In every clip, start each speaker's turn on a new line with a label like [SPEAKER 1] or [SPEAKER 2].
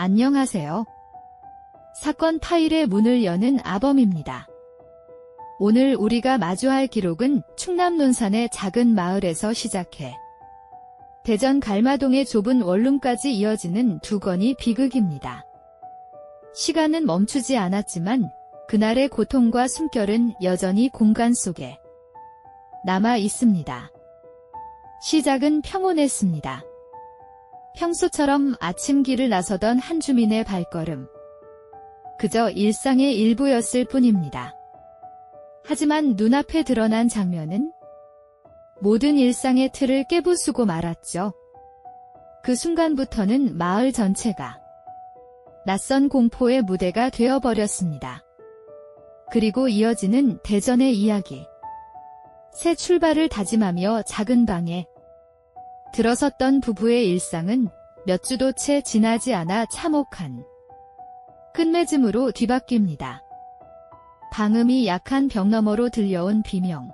[SPEAKER 1] 안녕하세요. 사건 파일의 문을 여는 아범입니다. 오늘 우리가 마주할 기록은 충남 논산의 작은 마을에서 시작해 대전 갈마동의 좁은 원룸까지 이어지는 두 건의 비극입니다. 시간은 멈추지 않았지만 그날의 고통과 숨결은 여전히 공간 속에 남아 있습니다. 시작은 평온했습니다. 평소처럼 아침 길을 나서던 한 주민의 발걸음. 그저 일상의 일부였을 뿐입니다. 하지만 눈앞에 드러난 장면은 모든 일상의 틀을 깨부수고 말았죠. 그 순간부터는 마을 전체가 낯선 공포의 무대가 되어버렸습니다. 그리고 이어지는 대전의 이야기. 새 출발을 다짐하며 작은 방에 들어섰던 부부의 일상은 몇 주도 채 지나지 않아 참혹한 끝맺음으로 뒤바뀝니다. 방음이 약한 벽 너머로 들려온 비명.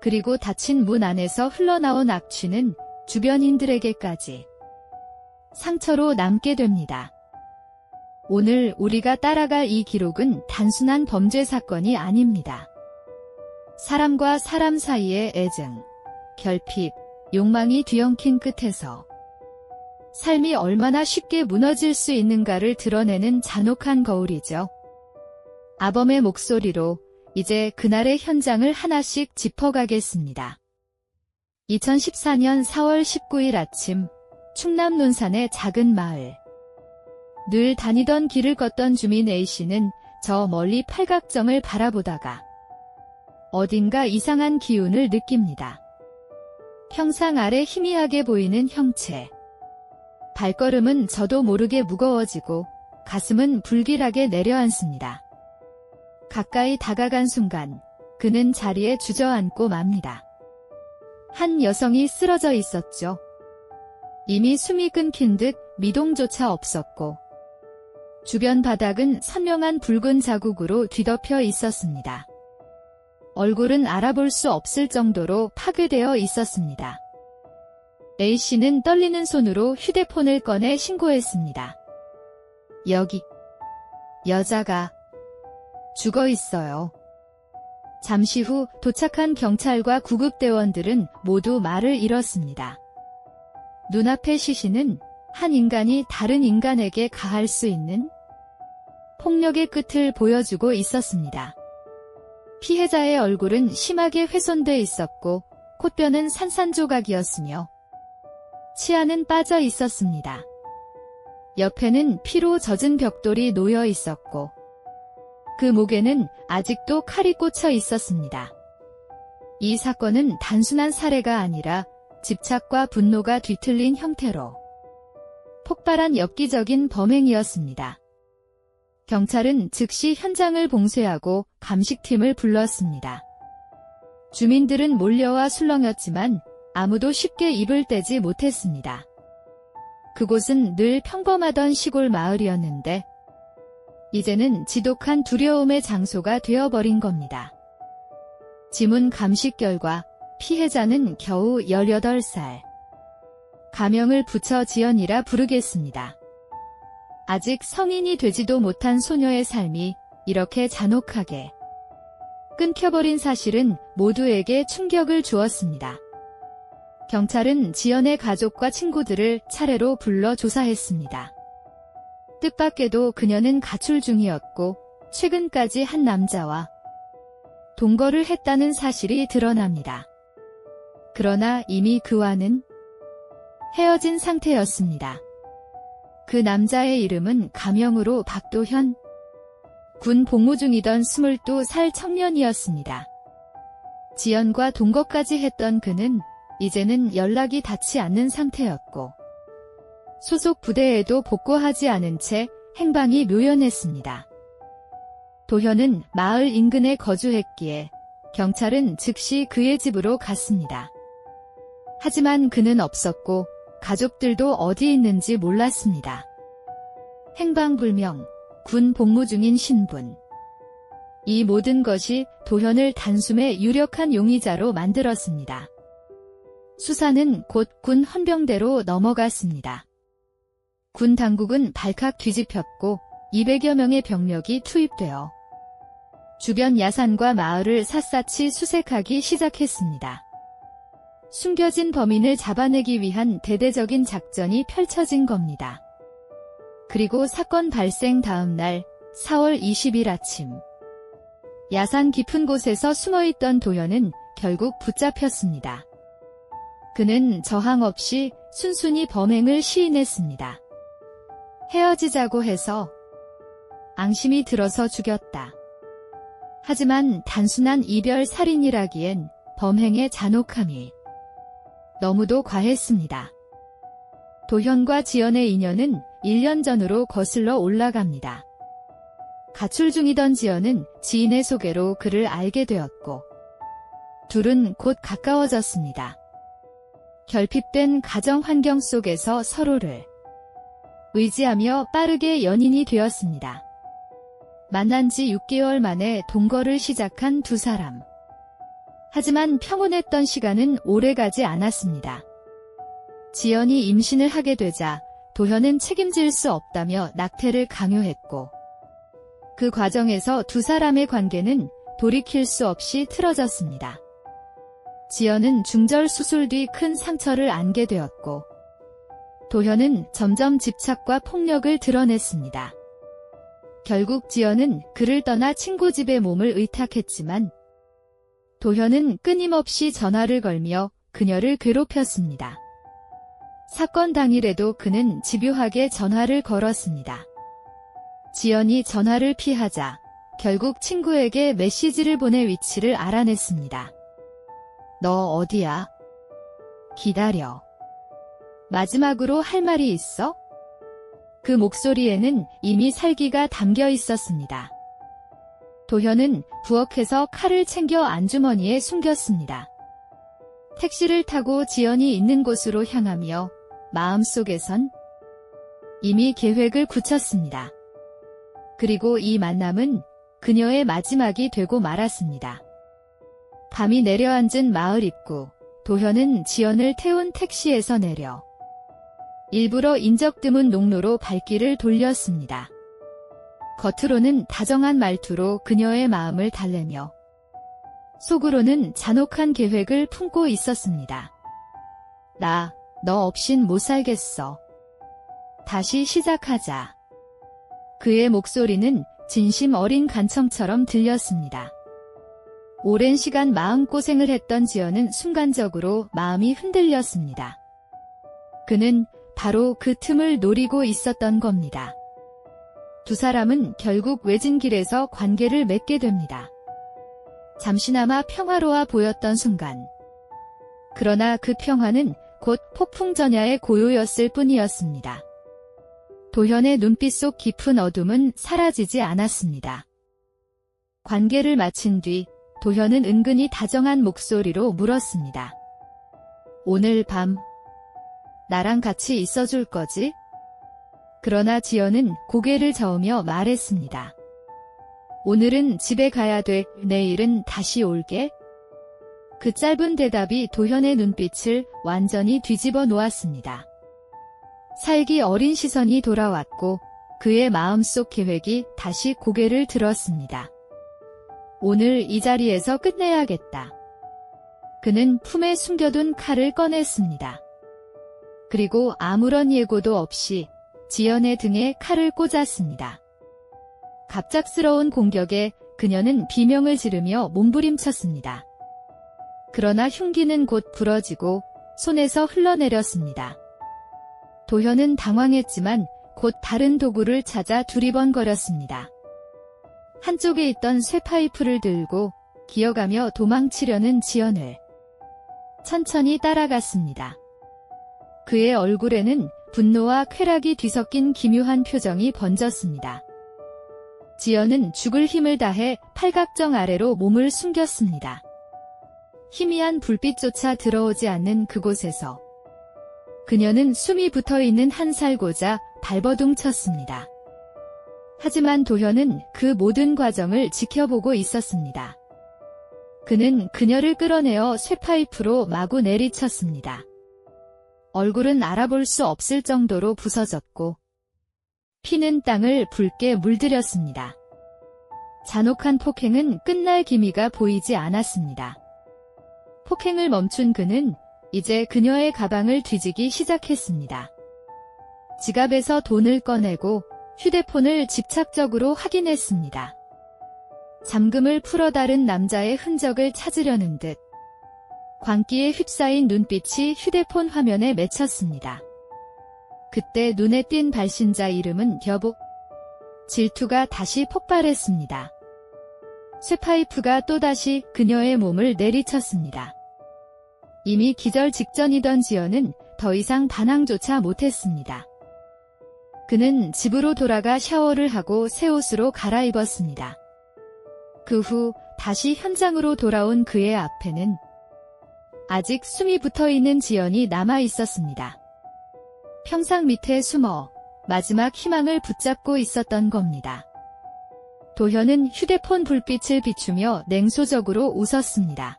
[SPEAKER 1] 그리고 닫힌 문 안에서 흘러나온 악취는 주변인들에게까지 상처로 남게 됩니다. 오늘 우리가 따라갈 이 기록은 단순한 범죄 사건이 아닙니다. 사람과 사람 사이의 애증, 결핍, 욕망이 뒤엉킨 끝에서 삶이 얼마나 쉽게 무너질 수 있는가를 드러내는 잔혹한 거울이죠. 아범의 목소리로 이제 그날의 현장을 하나씩 짚어가겠습니다. 2014년 4월 19일 아침 충남 논산의 작은 마을. 늘 다니던 길을 걷던 주민 A씨는 저 멀리 팔각정을 바라보다가 어딘가 이상한 기운을 느낍니다. 평상 아래 희미하게 보이는 형체. 발걸음은 저도 모르게 무거워지고 가슴은 불길하게 내려앉습니다. 가까이 다가간 순간 그는 자리에 주저앉고 맙니다. 한 여성이 쓰러져 있었죠. 이미 숨이 끊긴 듯 미동조차 없었고 주변 바닥은 선명한 붉은 자국으로 뒤덮여 있었습니다. 얼굴은 알아볼 수 없을 정도로 파괴되어 있었습니다. A씨는 떨리는 손으로 휴대폰을 꺼내 신고했습니다. 여기 여자가 죽어 있어요. 잠시 후 도착한 경찰과 구급대원들은 모두 말을 잃었습니다. 눈앞의 시신은 한 인간이 다른 인간에게 가할 수 있는 폭력의 끝을 보여주고 있었습니다. 피해자의 얼굴은 심하게 훼손돼 있었고 콧뼈는 산산조각이었으며 치아는 빠져 있었습니다. 옆에는 피로 젖은 벽돌이 놓여 있었고 그 목에는 아직도 칼이 꽂혀 있었습니다. 이 사건은 단순한 살해가 아니라 집착과 분노가 뒤틀린 형태로 폭발한 엽기적인 범행이었습니다. 경찰은 즉시 현장을 봉쇄하고 감식팀을 불렀습니다. 주민들은 몰려와 술렁였지만 아무도 쉽게 입을 떼지 못했습니다. 그곳은 늘 평범하던 시골 마을이었는데 이제는 지독한 두려움의 장소가 되어버린 겁니다. 지문 감식 결과 피해자는 겨우 18살. 가명을 붙여 지연이라 부르겠습니다. 아직 성인이 되지도 못한 소녀의 삶이 이렇게 잔혹하게 끊겨버린 사실은 모두에게 충격을 주었습니다. 경찰은 지연의 가족과 친구들을 차례로 불러 조사했습니다. 뜻밖에도 그녀는 가출 중이었고 최근까지 한 남자와 동거를 했다는 사실이 드러납니다. 그러나 이미 그와는 헤어진 상태였습니다. 그 남자의 이름은 가명으로 박도현. 군 복무 중이던 22살 청년이었습니다. 지연과 동거까지 했던 그는 이제는 연락이 닿지 않는 상태였고 소속 부대에도 복구하지 않은 채 행방이 묘연했습니다. 도현은 마을 인근에 거주했기에 경찰은 즉시 그의 집으로 갔습니다. 하지만 그는 없었고 가족들도 어디 있는지 몰랐습니다. 행방불명, 군 복무 중인 신분. 이 모든 것이 도현을 단숨에 유력한 용의자로 만들었습니다. 수사는 곧 군 헌병대로 넘어갔습니다. 군 당국은 발칵 뒤집혔고 200여 명의 병력이 투입되어 주변 야산과 마을을 샅샅이 수색하기 시작했습니다. 숨겨진 범인을 잡아내기 위한 대대적인 작전이 펼쳐진 겁니다. 그리고 사건 발생 다음 날 4월 20일 아침 야산 깊은 곳에서 숨어있던 도현은 결국 붙잡혔습니다. 그는 저항 없이 순순히 범행을 시인했습니다. 헤어지자고 해서 앙심이 들어서 죽였다. 하지만 단순한 이별 살인이라기엔 범행의 잔혹함이 너무도 과했습니다. 도현과 지연의 인연은 1년 전으로 거슬러 올라갑니다. 가출 중이던 지연은 지인의 소개로 그를 알게 되었고 둘은 곧 가까워졌습니다. 결핍된 가정 환경 속에서 서로를 의지하며 빠르게 연인이 되었습니다. 만난 지 6개월 만에 동거를 시작한 두 사람. 하지만 평온했던 시간은 오래가지 않았습니다. 지연이 임신을 하게 되자 도현은 책임질 수 없다며 낙태를 강요했고 그 과정에서 두 사람의 관계는 돌이킬 수 없이 틀어졌습니다. 지연은 중절 수술 뒤 큰 상처를 안게 되었고 도현은 점점 집착과 폭력을 드러냈습니다. 결국 지연은 그를 떠나 친구 집에 몸을 의탁했지만 도현은 끊임없이 전화를 걸며 그녀를 괴롭혔습니다. 사건 당일에도 그는 집요하게 전화를 걸었습니다. 지연이 전화를 피하자 결국 친구에게 메시지를 보내 위치를 알아냈습니다. 너 어디야? 기다려. 마지막으로 할 말이 있어? 그 목소리에는 이미 살기가 담겨 있었습니다. 도현은 부엌에서 칼을 챙겨 안주머니에 숨겼습니다. 택시를 타고 지연이 있는 곳으로 향하며 마음속에선 이미 계획을 굳혔습니다. 그리고 이 만남은 그녀의 마지막이 되고 말았습니다. 밤이 내려앉은 마을 입구, 도현은 지연을 태운 택시에서 내려 일부러 인적 드문 농로로 발길을 돌렸습니다. 겉으로는 다정한 말투로 그녀의 마음을 달래며 속으로는 잔혹한 계획을 품고 있었습니다. 나, 너 없인 못 살겠어. 다시 시작하자. 그의 목소리는 진심 어린 간청처럼 들렸습니다. 오랜 시간 마음고생을 했던 지연은 순간적으로 마음이 흔들렸습니다. 그는 바로 그 틈을 노리고 있었던 겁니다. 두 사람은 결국 외진 길에서 관계를 맺게 됩니다. 잠시나마 평화로워 보였던 순간. 그러나 그 평화는 곧 폭풍전야의 고요였을 뿐이었습니다. 도현의 눈빛 속 깊은 어둠은 사라지지 않았습니다. 관계를 마친 뒤 도현은 은근히 다정한 목소리로 물었습니다. 오늘 밤 나랑 같이 있어줄 거지? 그러나 지연은 고개를 저으며 말했습니다. 오늘은 집에 가야 돼. 내일은 다시 올게. 그 짧은 대답이 도현의 눈빛을 완전히 뒤집어 놓았습니다. 살기 어린 시선이 돌아왔고 그의 마음속 계획이 다시 고개를 들었습니다. 오늘 이 자리에서 끝내야겠다. 그는 품에 숨겨둔 칼을 꺼냈습니다. 그리고 아무런 예고도 없이 지연의 등에 칼을 꽂았습니다. 갑작스러운 공격에 그녀는 비명을 지르며 몸부림쳤습니다. 그러나 흉기는 곧 부러지고 손에서 흘러내렸습니다. 도현은 당황했지만 곧 다른 도구를 찾아 두리번거렸습니다. 한쪽에 있던 쇠파이프를 들고 기어가며 도망치려는 지연을 천천히 따라갔습니다. 그의 얼굴에는 분노와 쾌락이 뒤섞인 기묘한 표정이 번졌습니다. 지연은 죽을 힘을 다해 팔각정 아래로 몸을 숨겼습니다. 희미한 불빛조차 들어오지 않는 그곳에서 그녀는 숨이 붙어 있는 한 살고자 발버둥 쳤습니다. 하지만 도현은 그 모든 과정을 지켜보고 있었습니다. 그는 그녀를 끌어내어 쇠파이프로 마구 내리쳤습니다. 얼굴은 알아볼 수 없을 정도로 부서졌고 피는 땅을 붉게 물들였습니다. 잔혹한 폭행은 끝날 기미가 보이지 않았습니다. 폭행을 멈춘 그는 이제 그녀의 가방을 뒤지기 시작했습니다. 지갑에서 돈을 꺼내고 휴대폰을 집착적으로 확인했습니다. 잠금을 풀어 다른 남자의 흔적을 찾으려는 듯 광기에 휩싸인 눈빛이 휴대폰 화면에 맺혔습니다. 그때 눈에 띈 발신자 이름은 여복. 질투가 다시 폭발했습니다. 쇠파이프가 또다시 그녀의 몸을 내리쳤습니다. 이미 기절 직전이던 지연은 더 이상 반항조차 못했습니다. 그는 집으로 돌아가 샤워를 하고 새 옷으로 갈아입었습니다. 그 후 다시 현장으로 돌아온 그의 앞에는 아직 숨이 붙어 있는 지연이 남아 있었습니다. 평상 밑에 숨어 마지막 희망을 붙잡고 있었던 겁니다. 도현은 휴대폰 불빛을 비추며 냉소적으로 웃었습니다.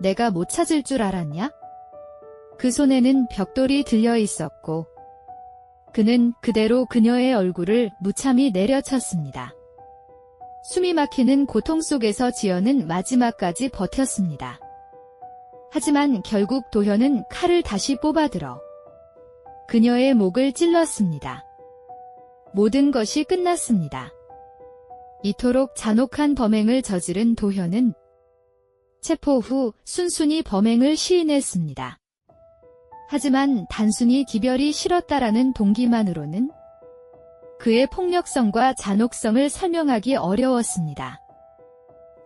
[SPEAKER 1] 내가 못 찾을 줄 알았냐? 그 손에는 벽돌이 들려 있었고, 그는 그대로 그녀의 얼굴을 무참히 내려쳤습니다. 숨이 막히는 고통 속에서 지연은 마지막까지 버텼습니다. 하지만 결국 도현은 칼을 다시 뽑아들어 그녀의 목을 찔렀습니다. 모든 것이 끝났습니다. 이토록 잔혹한 범행을 저지른 도현은 체포 후 순순히 범행을 시인했습니다. 하지만 단순히 기별이 싫었다라는 동기만으로는 그의 폭력성과 잔혹성을 설명하기 어려웠습니다.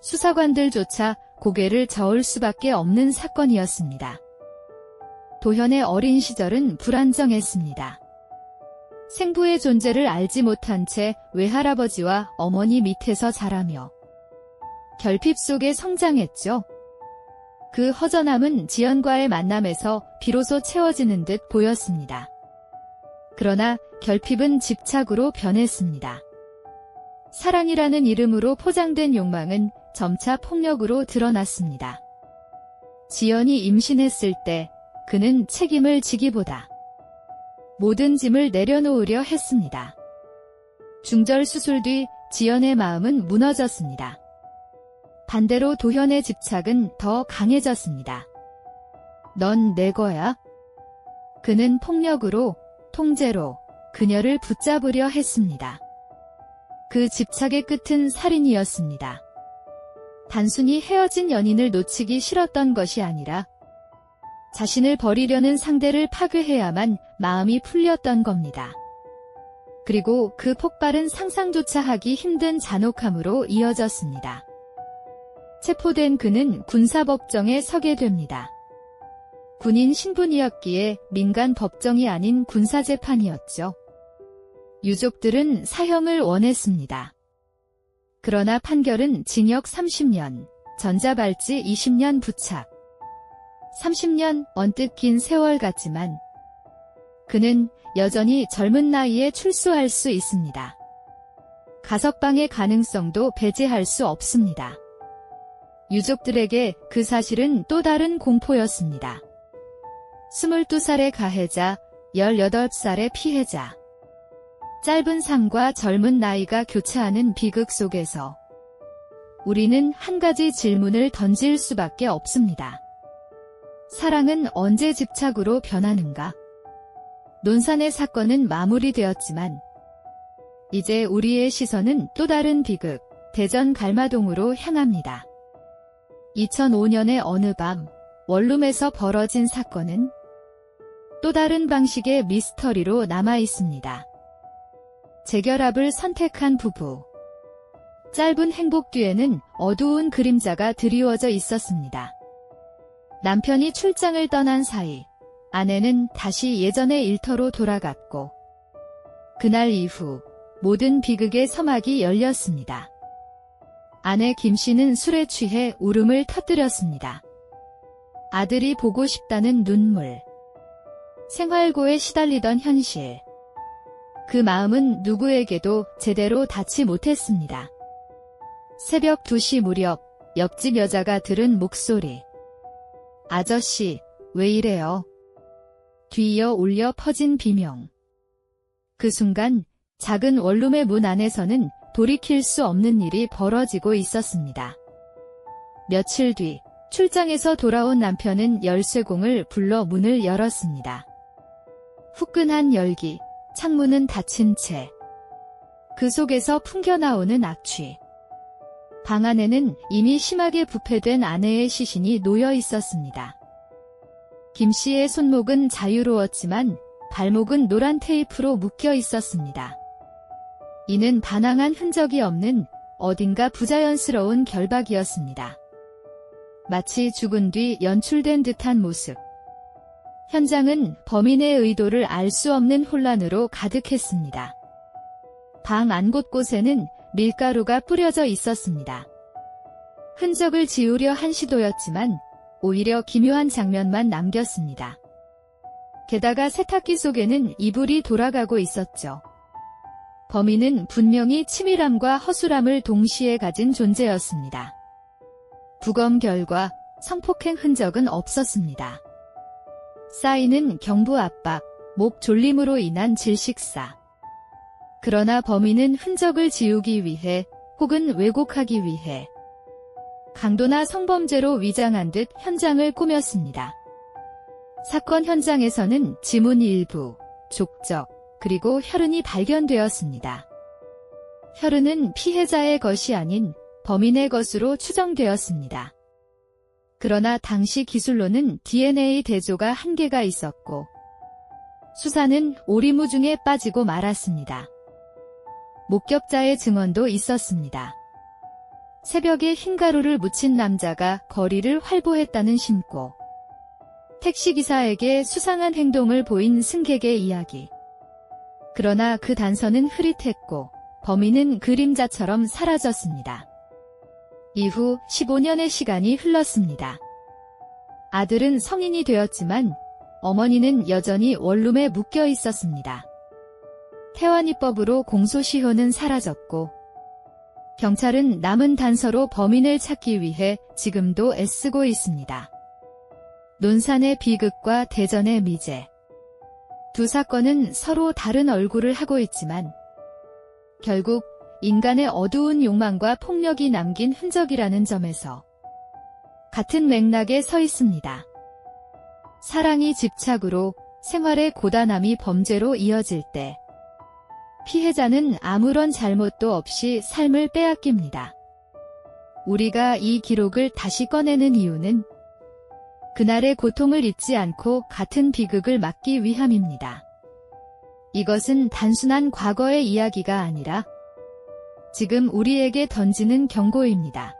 [SPEAKER 1] 수사관들조차 고개를 저을 수밖에 없는 사건이었습니다. 도현의 어린 시절은 불안정했습니다. 생부의 존재를 알지 못한 채 외할아버지와 어머니 밑에서 자라며 결핍 속에 성장했죠. 그 허전함은 지연과의 만남에서 비로소 채워지는 듯 보였습니다. 그러나 결핍은 집착으로 변했습니다. 사랑이라는 이름으로 포장된 욕망은 점차 폭력으로 드러났습니다. 지연이 임신했을 때 그는 책임을 지기보다 모든 짐을 내려놓으려 했습니다. 중절 수술 뒤 지연의 마음은 무너졌습니다. 반대로 도현의 집착은 더 강해졌습니다. 넌 내 거야? 그는 폭력으로, 통제로 그녀를 붙잡으려 했습니다. 그 집착의 끝은 살인이었습니다. 단순히 헤어진 연인을 놓치기 싫었던 것이 아니라 자신을 버리려는 상대를 파괴해야만 마음이 풀렸던 겁니다. 그리고 그 폭발은 상상조차 하기 힘든 잔혹함으로 이어졌습니다. 체포된 그는 군사법정에 서게 됩니다. 군인 신분이었기에 민간 법정이 아닌 군사재판이었죠. 유족들은 사형을 원했습니다. 그러나 판결은 징역 30년, 전자발찌 20년 부착. 30년 언뜻 긴 세월 같지만 그는 여전히 젊은 나이에 출소할 수 있습니다. 가석방의 가능성도 배제할 수 없습니다. 유족들에게 그 사실은 또 다른 공포였습니다. 22살의 가해자, 18살의 피해자. 짧은 삶과 젊은 나이가 교차하는 비극 속에서 우리는 한 가지 질문을 던질 수밖에 없습니다. 사랑은 언제 집착으로 변하는가? 논산의 사건은 마무리되었지만 이제 우리의 시선은 또 다른 비극, 대전 갈마동으로 향합니다. 2005년의 어느 밤 원룸에서 벌어진 사건은 또 다른 방식의 미스터리로 남아 있습니다. 재결합을 선택한 부부. 짧은 행복 뒤에는 어두운 그림자가 드리워져 있었습니다. 남편이 출장을 떠난 사이 아내는 다시 예전의 일터로 돌아갔고 그날 이후 모든 비극의 서막이 열렸습니다. 아내 김 씨는 술에 취해 울음을 터뜨렸습니다. 아들이 보고 싶다는 눈물. 생활고에 시달리던 현실. 그 마음은 누구에게도 제대로 닿지 못했습니다. 새벽 2시 무렵 옆집 여자가 들은 목소리. 아저씨, 왜 이래요? 뒤이어 울려 퍼진 비명. 그 순간 작은 원룸의 문 안에서는 돌이킬 수 없는 일이 벌어지고 있었습니다. 며칠 뒤 출장에서 돌아온 남편은 열쇠공을 불러 문을 열었습니다. 후끈한 열기, 창문은 닫힌 채. 그 속에서 풍겨나오는 악취. 방 안에는 이미 심하게 부패된 아내의 시신이 놓여 있었습니다. 김 씨의 손목은 자유로웠지만 발목은 노란 테이프로 묶여 있었습니다. 이는 반항한 흔적이 없는 어딘가 부자연스러운 결박이었습니다. 마치 죽은 뒤 연출된 듯한 모습. 현장은 범인의 의도를 알 수 없는 혼란으로 가득했습니다. 방 안 곳곳에는 밀가루가 뿌려져 있었습니다. 흔적을 지우려 한 시도였지만 오히려 기묘한 장면만 남겼습니다. 게다가 세탁기 속에는 이불이 돌아가고 있었죠. 범인은 분명히 치밀함과 허술함을 동시에 가진 존재였습니다. 부검 결과 성폭행 흔적은 없었습니다. 쌓이는 경부 압박, 목 졸림으로 인한 질식사. 그러나 범인은 흔적을 지우기 위해 혹은 왜곡하기 위해 강도나 성범죄로 위장한 듯 현장을 꾸몄습니다. 사건 현장에서는 지문 일부, 족적, 그리고 혈흔이 발견되었습니다. 혈흔은 피해자의 것이 아닌 범인의 것으로 추정되었습니다. 그러나 당시 기술로는 DNA 대조가 한계가 있었고 수사는 오리무중에 빠지고 말았습니다. 목격자의 증언도 있었습니다. 새벽에 흰가루를 묻힌 남자가 거리를 활보했다는 신고. 택시기사에게 수상한 행동을 보인 승객의 이야기. 그러나 그 단서는 흐릿했고 범인은 그림자처럼 사라졌습니다. 이후 15년의 시간이 흘렀습니다. 아들은 성인이 되었지만 어머니는 여전히 원룸에 묶여 있었습니다. 태완이법으로 공소시효는 사라졌고 경찰은 남은 단서로 범인을 찾기 위해 지금도 애쓰고 있습니다. 논산의 비극과 대전의 미제. 두 사건은 서로 다른 얼굴을 하고 있지만 결국 인간의 어두운 욕망과 폭력이 남긴 흔적이라는 점에서 같은 맥락에 서 있습니다. 사랑이 집착으로 생활의 고단함이 범죄로 이어질 때 피해자는 아무런 잘못도 없이 삶을 빼앗깁니다. 우리가 이 기록을 다시 꺼내는 이유는 그날의 고통을 잊지 않고 같은 비극을 막기 위함입니다. 이것은 단순한 과거의 이야기가 아니라 지금 우리에게 던지는 경고입니다.